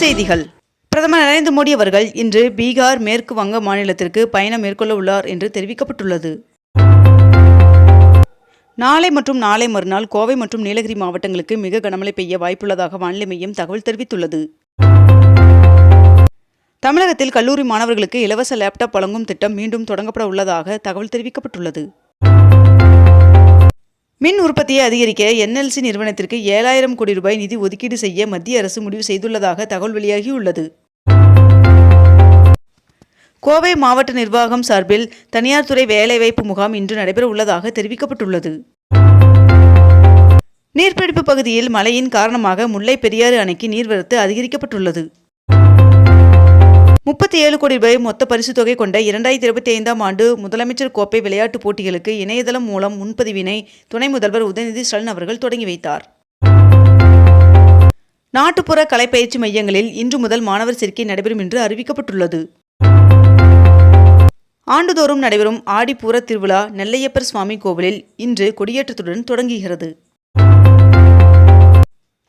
செய்திகள். பிரதமர் நரேந்திர மோடி அவர்கள் இன்று பீகார் மேற்கு வங்க மாநிலத்திற்கு பயணம் மேற்கொள்ள உள்ளார் என்று தெரிவிக்கப்பட்டுள்ளது. நாளை மற்றும் நாளை மறுநாள் கோவை மற்றும் நீலகிரி மாவட்டங்களுக்கு மிக கனமழை பெய்ய வாய்ப்புள்ளதாக வானிலை மையம் தகவல் தெரிவித்துள்ளது. தமிழகத்தில் கல்லூரி மாணவர்களுக்கு இலவச லேப்டாப் வழங்கும் திட்டம் மீண்டும் தொடங்கப்பட உள்ளதாக தகவல் தெரிவிக்கப்பட்டுள்ளது. மின் உற்பத்தியை அதிகரிக்க என்எல்சி நிறுவனத்திற்கு ஏழாயிரம் கோடி ரூபாய் நிதி ஒதுக்கீடு செய்ய மத்திய அரசு முடிவு செய்துள்ளதாக தகவல் வெளியாகியுள்ளது. கோவை மாவட்ட நிர்வாகம் சார்பில் தனியார் துறை வேலைவாய்ப்பு முகாம் இன்று நடைபெற உள்ளதாக தெரிவிக்கப்பட்டுள்ளது. நீர்பிடிப்பு பகுதியில் மழையின் காரணமாக முல்லை பெரியாறு அணைக்கு நீர்வரத்து அதிகரிக்கப்பட்டுள்ளது. முப்பத்தி ஏழு கோடி ரூபாய் மொத்த பரிசு தொகை கொண்ட இரண்டாயிரத்தி இருபத்தி ஐந்தாம் ஆண்டு முதலமைச்சர் கோப்பை விளையாட்டுப் போட்டிகளுக்கு இணையதளம் மூலம் முன்பதிவினை துணை முதல்வர் உதயநிதி ஸ்டாலின் அவர்கள் தொடங்கி வைத்தார். நாட்டுப்புற கலைப்பயிற்சி மையங்களில் இன்று முதல் மாணவர் சேர்க்கை நடைபெறும் என்று அறிவிக்கப்பட்டுள்ளது. ஆண்டுதோறும் நடைபெறும் ஆடிப்பூர திருவிழா நெல்லையப்பர் சுவாமி கோவிலில் இன்று கொடியேற்றத்துடன் தொடங்குகிறது.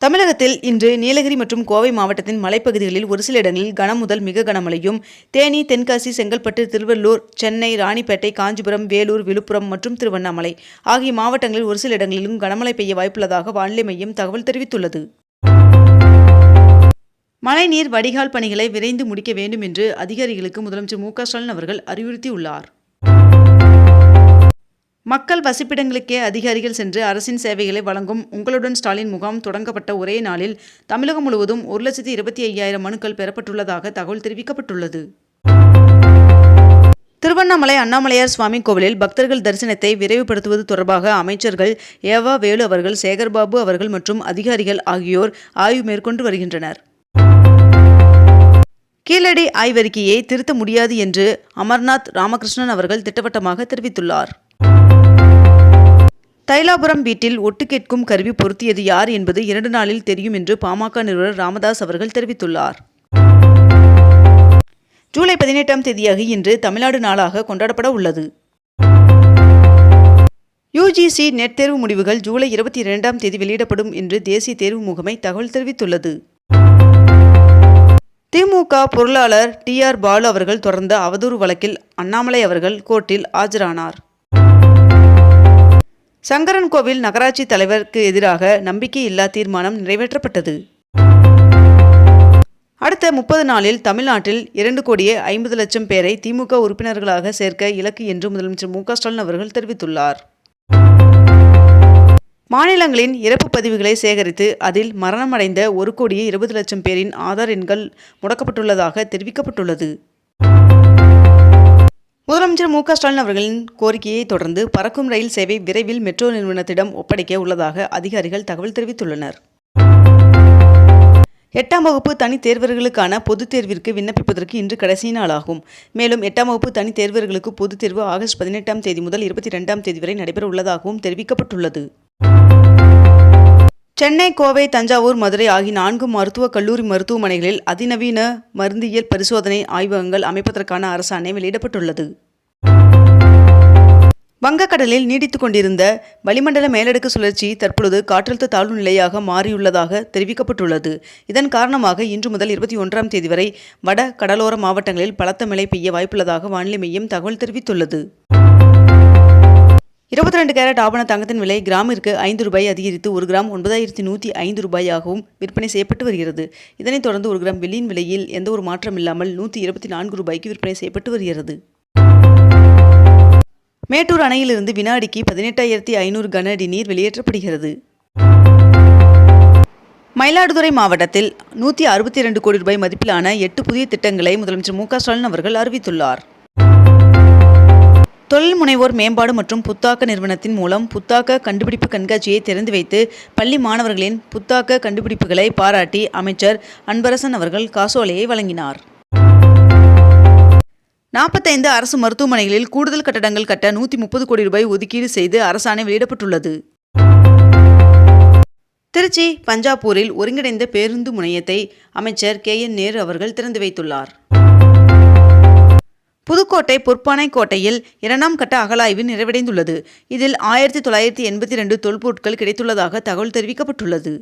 தமிழகத்தில் இன்று நீலகிரி மற்றும் கோவை மாவட்டத்தின் மலைப்பகுதிகளில் ஒரு சில இடங்களில் கனம் முதல் மிக கனமழையும் தேனி தென்காசி செங்கல்பட்டு திருவள்ளூர் சென்னை ராணிப்பேட்டை காஞ்சிபுரம் வேலூர் விழுப்புரம் மற்றும் திருவண்ணாமலை ஆகிய மாவட்டங்களில் ஒரு சில இடங்களிலும் கனமழை பெய்ய வாய்ப்புள்ளதாக வானிலை மையம் தகவல் தெரிவித்துள்ளது. மழைநீர் வடிகால் பணிகளை விரைந்து முடிக்க வேண்டும் என்று அதிகாரிகளுக்கு முதலமைச்சர் மு க ஸ்டாலின் அவர்கள் அறிவுறுத்தியுள்ளார். மக்கள் வசிப்பிடங்களுக்கே அதிகாரிகள் சென்று அரசின் சேவைகளை வழங்கும் உங்களுடன் ஸ்டாலின் முகாம் தொடங்கப்பட்ட ஒரே நாளில் தமிழகம் முழுவதும் ஒரு லட்சத்தி இருபத்தி ஐயாயிரம் மனுக்கள் பெறப்பட்டுள்ளதாக தகவல் தெரிவிக்கப்பட்டுள்ளது. திருவண்ணாமலை அண்ணாமலையார் சுவாமி கோவிலில் பக்தர்கள் தரிசனத்தை விரைவுபடுத்துவது தொடர்பாக அமைச்சர்கள் ஏவா வேலு அவர்கள் சேகர்பாபு அவர்கள் மற்றும் அதிகாரிகள் ஆகியோர் ஆய்வு மேற்கொண்டு வருகின்றனர். கீழடி ஆய்வறிக்கையை திருத்த முடியாது என்று அமர்நாத் ராமகிருஷ்ணன் அவர்கள் திட்டவட்டமாக தெரிவித்துள்ளார். தைலாபுரம் வீட்டில் ஒட்டு கேட்கும் கருவி பொருத்தியது யார் என்பது இரண்டு நாளில் தெரியும் என்று பாமக நிறுவனர் ராமதாஸ் அவர்கள் தெரிவித்துள்ளார். ஜூலை பதினெட்டாம் தேதியாக இன்று தமிழ்நாடு நாளாக கொண்டாடப்பட உள்ளது. யுஜிசி நெட் தேர்வு முடிவுகள் ஜூலை இருபத்தி இரண்டாம் தேதி வெளியிடப்படும் என்று தேசிய தேர்வு முகமை தகவல் தெரிவித்துள்ளது. திமுக பொருளாளர் டி ஆர் பாலு அவர்கள் தொடர்ந்த அவதூறு வழக்கில் அண்ணாமலை அவர்கள் கோர்ட்டில் ஆஜரானார். சங்கரன் கோவில் நகராட்சி தலைவருக்கு எதிராக நம்பிக்கையில்லா தீர்மானம் நிறைவேற்றப்பட்டது. அடுத்த முப்பது நாளில் தமிழ்நாட்டில் இரண்டு கோடியே ஐம்பது லட்சம் பேரை திமுக உறுப்பினர்களாக சேர்க்க இலக்கு என்று முதலமைச்சர் மு ஸ்டாலின் அவர்கள் தெரிவித்துள்ளார். மாநிலங்களின் இறப்பு பதிவுகளை சேகரித்து அதில் மரணமடைந்த ஒரு கோடியே இருபது லட்சம் பேரின் ஆதார் எண்கள் முடக்கப்பட்டுள்ளதாக தெரிவிக்கப்பட்டுள்ளது. முதலமைச்சர் மு க ஸ்டாலின் அவர்களின் கோரிக்கையை தொடர்ந்து பறக்கும் ரயில் சேவை விரைவில் மெட்ரோ நிறுவனத்திடம் ஒப்படைக்க உள்ளதாக அதிகாரிகள் தகவல் தெரிவித்துள்ளனர். எட்டாம் வகுப்பு தனித் தேர்வர்களுக்கான பொதுத் தேர்விற்கு விண்ணப்பிப்பதற்கு இன்று கடைசி நாளாகும். மேலும் எட்டாம் வகுப்பு தனித் தேர்வர்களுக்கு பொதுத் தேர்வு ஆகஸ்ட் பதினெட்டாம் தேதி முதல் இருபத்தி ரெண்டாம் தேதி வரை நடைபெற உள்ளதாகவும் தெரிவிக்கப்பட்டுள்ளது. சென்னை கோவை தஞ்சாவூர் மதுரை ஆகிய நான்கு மருத்துவக் கல்லூரி மருத்துவமனைகளில் அதிநவீன மருந்தியல் பரிசோதனை ஆய்வகங்கள் அமைப்பதற்கான அரசாணை வெளியிடப்பட்டுள்ளது. வங்கக்கடலில் நீடித்துக் கொண்டிருந்த வளிமண்டல மேலடுக்கு சுழற்சி தற்பொழுது காற்றழுத்த தாழ்வு நிலையாக மாறியுள்ளதாக தெரிவிக்கப்பட்டுள்ளது. இதன் காரணமாக இன்று முதல் இருபத்தி ஒன்றாம் தேதி வரை வட கடலோர மாவட்டங்களில் பலத்த மழை பெய்ய வாய்ப்புள்ளதாக வானிலை மையம் தகவல் தெரிவித்துள்ளது. இருபத்தி ரெண்டு கேரட் ஆபண தங்கத்தின் விலை கிராமிற்கு ஐந்து ரூபாய் அதிகரித்து ஒரு கிராம் ஒன்பதாயிரத்தி நூற்றி ஐந்து ரூபாயாகவும் விற்பனை செய்யப்பட்டு வருகிறது. இதனைத் தொடர்ந்து ஒரு கிராம் வெள்ளியின் விலையில் எந்த ஒரு மாற்றம் இல்லாமல் நூற்றி இருபத்தி நான்கு ரூபாய்க்கு விற்பனை செய்யப்பட்டு வருகிறது. மேட்டூர் அணையிலிருந்து வினாடிக்கு பதினெட்டாயிரத்தி ஐநூறு கன அடி நீர் வெளியேற்றப்படுகிறது. மயிலாடுதுறை மாவட்டத்தில் நூற்றி அறுபத்தி இரண்டு கோடி ரூபாய் மதிப்பிலான எட்டு புதிய திட்டங்களை முதலமைச்சர் மு க ஸ்டாலின் அவர்கள் அறிவித்துள்ளார். தொழில் முனைவோர் மேம்பாடு மற்றும் புத்தாக்க நிறுவனத்தின் மூலம் புத்தாக்க கண்டுபிடிப்பு கண்காட்சியை திறந்து வைத்து பள்ளி மாணவர்களின் புத்தாக்க கண்டுபிடிப்புகளை பாராட்டி அமைச்சர் அன்பரசன் அவர்கள் காசோலையை வழங்கினார். நாற்பத்தைந்து அரசு மருத்துவமனைகளில் கூடுதல் கட்டடங்கள் கட்ட நூற்றி முப்பது கோடி ரூபாய் ஒதுக்கீடு செய்து அரசாணை வெளியிடப்பட்டுள்ளது. திருச்சி பஞ்சாப்பூரில் ஒருங்கிணைந்த பேருந்து முனையத்தை அமைச்சர் கே என் நேரு அவர்கள் திறந்து வைத்துள்ளார். புதுக்கோட்டை பொற்பானை கோட்டையில் இரண்டாம் கட்ட அகழாய்வு நிறைவடைந்துள்ளது. இதில் ஆயிரத்தி தொள்ளாயிரத்தி எண்பத்தி ரெண்டு தொல்பொருட்கள் கிடைத்துள்ளதாக தகவல் தெரிவிக்கப்பட்டுள்ளது.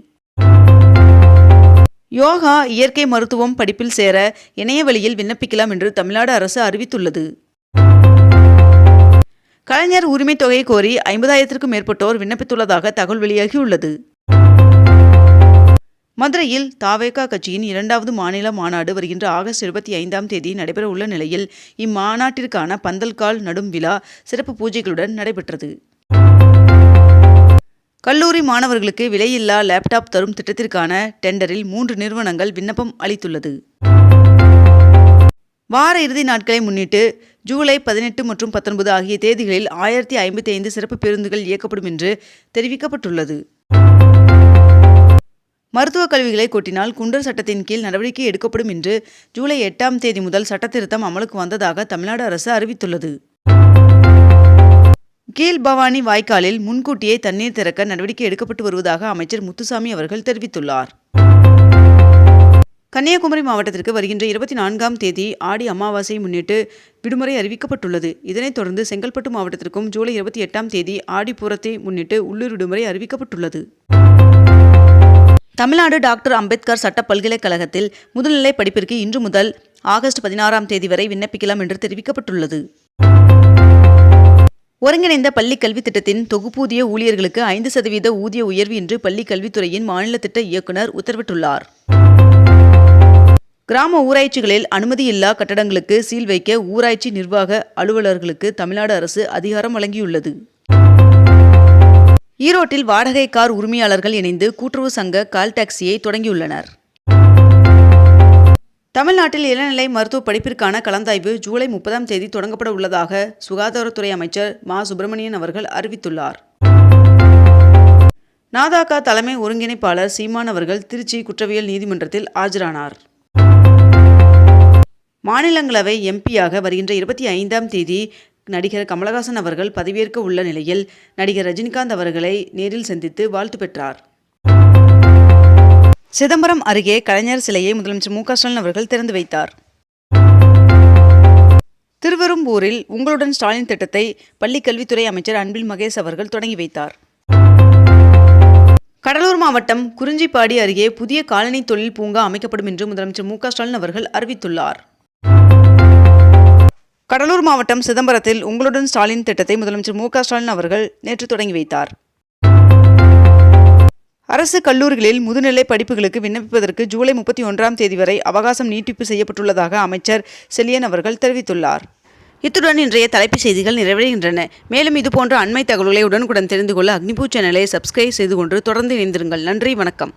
யோகா இயற்கை மருத்துவம் படிப்பில் சேர இணைய வழியில் விண்ணப்பிக்கலாம் என்று தமிழ்நாடு அரசு அறிவித்துள்ளது. கலைஞர் உரிமைத் தொகை கோரி ஐம்பதாயிரத்திற்கும் மேற்பட்டோர் விண்ணப்பித்துள்ளதாக தகவல் வெளியாகியுள்ளது. மதுரையில் தாவேகா கட்சியின் இரண்டாவது மாநில மாநாடு வருகின்ற ஆகஸ்ட் இருபத்தி ஐந்தாம் தேதி நடைபெற உள்ள நிலையில் இம்மாநாட்டிற்கான பந்தல்கால் நடும் விழா சிறப்பு பூஜைகளுடன் நடைபெற்றது. கல்லூரி மாணவர்களுக்கு விலையில்லா லேப்டாப் தரும் திட்டத்திற்கான டெண்டரில் மூன்று நிறுவனங்கள் விண்ணப்பம் அளித்துள்ளது. வார இறுதி நாட்களை முன்னிட்டு ஜூலை பதினெட்டு மற்றும் பத்தொன்பது ஆகிய தேதிகளில் ஆயிரத்தி ஐம்பத்தி ஐந்து சிறப்பு பேருந்துகள் இயக்கப்படும் என்று தெரிவிக்கப்பட்டுள்ளது. மருத்துவக் கல்விகளை கொட்டினால் குண்டர் சட்டத்தின் கீழ் நடவடிக்கை எடுக்கப்படும் என்று ஜூலை எட்டாம் தேதி முதல் சட்டத்திருத்தம் அமலுக்கு வந்ததாக தமிழ்நாடு அரசு அறிவித்துள்ளது. கீழ்பவானி வாய்க்காலில் முன்கூட்டியே தண்ணீர் திறக்க நடவடிக்கை எடுக்கப்பட்டு வருவதாக அமைச்சர் முத்துசாமி அவர்கள் தெரிவித்துள்ளார். கன்னியாகுமரி மாவட்டத்திற்கு வருகின்ற இருபத்தி நான்காம் தேதி ஆடி அமாவாசையை முன்னிட்டு விடுமுறை அறிவிக்கப்பட்டுள்ளது. இதனைத் தொடர்ந்து செங்கல்பட்டு மாவட்டத்திற்கும் ஜூலை இருபத்தி எட்டாம் தேதி ஆடிப்பூரத்தை முன்னிட்டு உள்ளூர் விடுமுறை அறிவிக்கப்பட்டுள்ளது. தமிழ்நாடு டாக்டர் அம்பேத்கர் சட்ட பல்கலைக்கழகத்தில் முதுநிலை படிப்பிற்கு இன்று முதல் ஆகஸ்ட் பதினாறாம் தேதி வரை விண்ணப்பிக்கலாம் என்று தெரிவிக்கப்பட்டுள்ளது. ஒருங்கிணைந்த பள்ளி கல்வித் திட்டத்தின் தொகுப்பூதிய ஊழியர்களுக்கு ஐந்து சதவீத ஊதிய உயர்வு என்று பள்ளி கல்வித்துறையின் மாநில திட்ட இயக்குநர் உத்தரவிட்டுள்ளார். கிராம ஊராட்சிகளில் அனுமதியில்லா கட்டடங்களுக்கு சீல் வைக்க ஊராட்சி நிர்வாக அலுவலர்களுக்கு தமிழ்நாடு அரசு அதிகாரம் வழங்கியுள்ளது. ஈரோட்டில் வாடகை கார் உரிமையாளர்கள் இணைந்து கூட்டுறவு சங்க கால் டாக்ஸியை தொடங்கியுள்ளனர். தமிழ்நாட்டில் இளநிலை மருத்துவ படிப்பிற்கான கலந்தாய்வு ஜூலை முப்பதாம் தேதி தொடங்கப்பட உள்ளதாக சுகாதாரத்துறை அமைச்சர் மா. சுப்பிரமணியன் அவர்கள் அறிவித்துள்ளார். நாதாகா தலைமை ஒருங்கிணைப்பாளர் சீமான் அவர்கள் திருச்சி குற்றவியல் நீதிமன்றத்தில் ஆஜரானார். மாநிலங்களவை எம்பியாக வருகின்ற இருபத்தி ஐந்தாம் தேதி நடிகர் கமலஹாசன் அவர்கள் பதவியேற்க உள்ள நிலையில் நடிகர் ரஜினிகாந்த் அவர்களை நேரில் சந்தித்து வாழ்த்து பெற்றார். சிதம்பரம் அருகே கலைஞர் சிலையை முதலமைச்சர் மு ஸ்டாலின் அவர்கள் திறந்து வைத்தார். திருவெரும்பூரில் உங்களுடன் ஸ்டாலின் திட்டத்தை பள்ளிக் கல்வித்துறை அமைச்சர் அன்பில் மகேஷ் அவர்கள் தொடங்கி வைத்தார். கடலூர் மாவட்டம் குறிஞ்சிப்பாடி அருகே புதிய காலனி தொழில் பூங்கா அமைக்கப்படும் என்று முதலமைச்சர் மு ஸ்டாலின் அவர்கள் அறிவித்துள்ளார். கடலூர் மாவட்டம் சிதம்பரத்தில் உங்களுடன் ஸ்டாலின் திட்டத்தை முதலமைச்சர் மு ஸ்டாலின் அவர்கள் நேற்று தொடங்கி வைத்தார். அரசு கல்லூரிகளில் முதுநிலை படிப்புகளுக்கு விண்ணப்பிப்பதற்கு ஜூலை முப்பத்தி ஒன்றாம் தேதி வரை அவகாசம் நீட்டிப்பு செய்யப்பட்டுள்ளதாக அமைச்சர் செல்லியன் அவர்கள் தெரிவித்துள்ளார். இத்துடன் இன்றைய தலைப்புச் செய்திகள் நிறைவடைகின்றன. மேலும் இதுபோன்ற அண்மை தகவல்களை உடனுக்குடன் தெரிந்து கொள்ள அக்னிபூ சேனலை சப்ஸ்கிரைப் செய்து கொண்டு தொடர்ந்து இணைந்திருங்கள். நன்றி வணக்கம்.